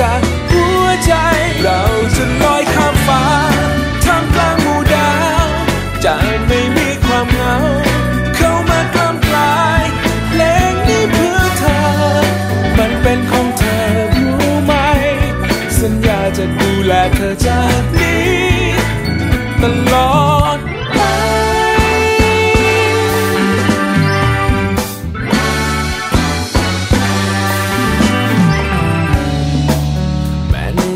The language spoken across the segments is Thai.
จากหัวใจ เราจะลอยข้ามฟ้าท่ามกลางหมู่ดาวจะไม่มีความเหงา เข้ามากล้ำกลายเพลงนี้เพื่อเธอ มันเป็นของเธอรู้ไหม สัญญาจะดูแลเธอจาก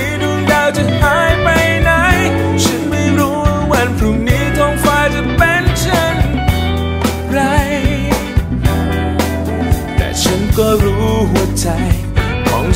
ี้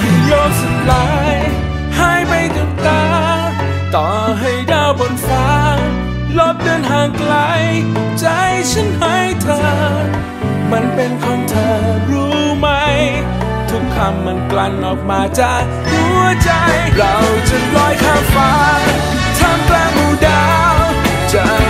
ให้โลกสลายหายไปกับตา ต่อให้ดาวบนฟ้า ลบเดินห่างไกล ใจฉันให้เธอ มันเป็นของเธอรู้ไหม ทุกคำมันกลั่นออกมาจากหัวใจ เราจะลอยข้ามฟ้าท่ามกลางหมู่ดาวจะ